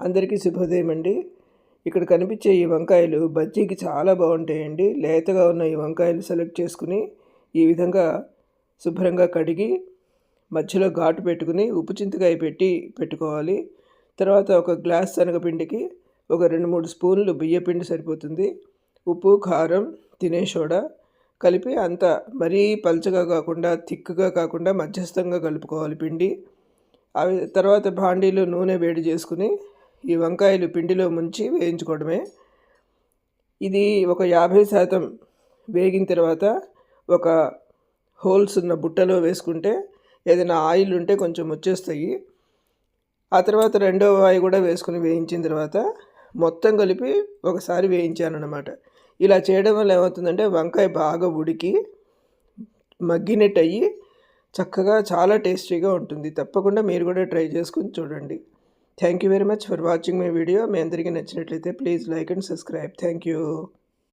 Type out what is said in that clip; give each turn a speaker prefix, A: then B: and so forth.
A: అందరికీ శుభోదయం అండి. ఇక్కడ కనిపించే ఈ వంకాయలు బజ్జీకి చాలా బాగుంటాయండి. లేతగా ఉన్న ఈ వంకాయలు సెలెక్ట్ చేసుకుని ఈ విధంగా శుభ్రంగా కడిగి మధ్యలో ఘాటు పెట్టుకుని ఉప్పు చింతకాయ పెట్టి పెట్టుకోవాలి. తర్వాత ఒక గ్లాస్ శనగపిండికి ఒక రెండు మూడు స్పూన్లు బియ్యపిండి సరిపోతుంది. ఉప్పు కారం తినే సోడా కలిపి అంత మరీ పల్చగా కాకుండా థిక్గా కాకుండా మధ్యస్థంగా కలుపుకోవాలి పిండి. అవి తర్వాత బాండీలో నూనె వేడి చేసుకుని ఈ వంకాయలు పిండిలో ముంచి వేయించుకోవడమే. ఇది ఒక యాభై శాతం వేగిన తర్వాత ఒక హోల్స్ ఉన్న బుట్టలో వేసుకుంటే ఏదైనా ఆయిల్ ఉంటే కొంచెం వచ్చేస్తాయి. ఆ తర్వాత రెండో వాయి కూడా వేసుకుని వేయించిన తర్వాత మొత్తం కలిపి ఒకసారి వేయించాను అనమాట ఇలా చేయడం వల్ల ఏమవుతుందంటే వంకాయ బాగా ఉడికి మగ్గినట్టు అయ్యి చక్కగా చాలా టేస్టీగా ఉంటుంది. తప్పకుండా మీరు కూడా ట్రై చేసుకుని చూడండి. thank you very much for watching my video మీ అందరికీ నచ్చినట్లయితే please like and subscribe thank you